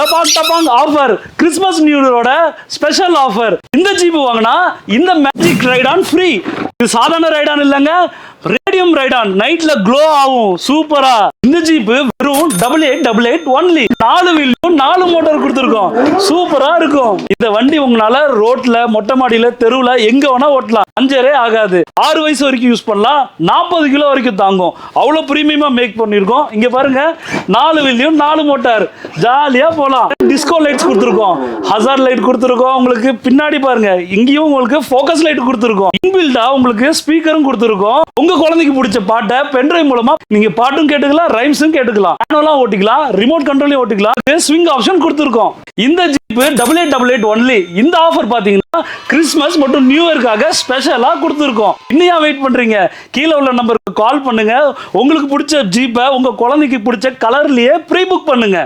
டபாங் டபாங் offer Christmas new இயரோட special offer இந்த ஜீப் வாங்கினா இந்த மேஜிக் ரைடான் ஃப்ரீ இது சாதாரண ரைடான் இல்லைங்க ரேடியம் ரைடான் நைட்ல க்ளோ ஆகும் சூப்பரா இந்த ஜீப் வெறும் double eight double eight only நாலு வீலும் நாலு மோட்டார் கொடுத்துருக்கோம். சூப்பரா இருக்கும். இந்த வண்டி உங்களால ரோட்ல மொட்டை மாடியில தெருவுல எங்க வேணா ஓட்டலாம். அஞ்சரே ஆகாது. ஆறு வயசு வரைக்கும் யூஸ் பண்ணலாம். நாற்பது கிலோ வரைக்கும் தாங்கும். அவ்வளோ பிரீமியமா மேக் பண்ணியிருக்கோம். இங்க பாருங்க நாலு வீலையும் நாலு மோட்டார் ஜாலியாக போகலாம் டிஸ்கோ லைட்ஸ் கொடுத்துருக்கோம். ஹசார் லைட் கொடுத்துருக்கோம். உங்களுக்கு பின்னாடி பாருங்க இங்கேயும் உங்களுக்கு ஃபோக்கஸ் லைட் கொடுத்துருக்கோம். இன்பில்டா உங்களுக்கு ஸ்பீக்கரும் கொடுத்துருக்கோம். உங்க குழந்தைக்கு பிடிச்ச பாட்டை பென்ட்ரைவ் மூலமா நீங்க பாட்டும் கேட்டுக்கலாம் ரைம்ஸும் கேட்டுக்கலாம். மேனுவலாம் ஓட்டிக்கலாம் ரிமோட் கண்ட்ரோலையும் ஓட்டிக்கலாம். ஸ்விங் ஆப்ஷன் கொடுத்துருக்கோம். இந்த jeep double eight double eight only இந்த ஆஃபர் பார்த்தீங்கன்னா கிறிஸ்மஸ் மற்றும் நியூ இயர்க்காக ஸ்பெஷலாக கொடுத்துருக்கோம். இன்னும் ஏன் வெயிட் பண்ணுறீங்க கீழே உள்ள நம்பருக்கு கால் பண்ணுங்க. உங்களுக்கு பிடிச்ச ஜீப்பை உங்கள் குழந்தைக்கு பிடிச்ச கலர்லேயே ப்ரீ புக் பண்ணுங்க.